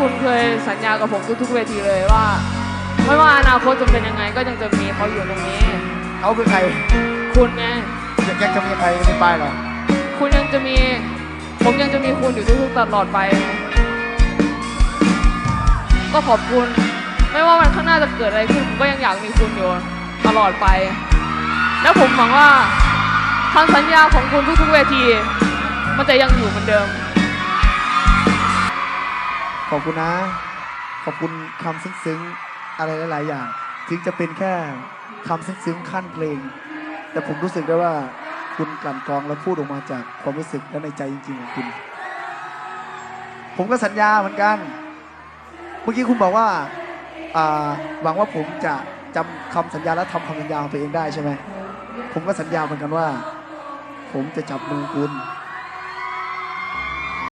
คุณเคยสัญญากับผมทุกๆเวทีเลยว่า ไม่ว่าอนาคตจะเป็นยังไงก็ยังจะมีเขาอยู่ตรงนี้ เขาคือใครคุณไงยังยังจะมีใครในป้ายเหรอคุณยังจะมี ผมยังจะมีคุณอยู่ทุกๆตลอดไป ก็ขอบคุณ ไม่ว่าวันข้างหน้าจะเกิดอะไรขึ้นผมก็ยังอยากมีคุณอยู่ตลอดไป แล้วผมหวังว่าคำสัญญาของคุณทุกๆเวที มันจะยังอยู่เหมือนเดิมข อบคุณนะ ขอบคุณคำซึ้งๆ อะไรหลายๆอย่าง ถึงจะเป็นแค่คำซึ้งๆขั้นเพลง แต่ผมรู้สึกได้ว่าคุณกลั่นกรองและพูดออกมาจากความรู้สึกและในใจจริงๆของคุณ ผมก็สัญญาเหมือนกัน เมื่อกี้คุณบอกว่าอ่าหวังว่าผมจะจำคำสัญญาและทำคำสัญญาของตัวเองได้ใช่ไหม ผมก็สัญญาเหมือนกันว่า ผมจะจับมือคุณ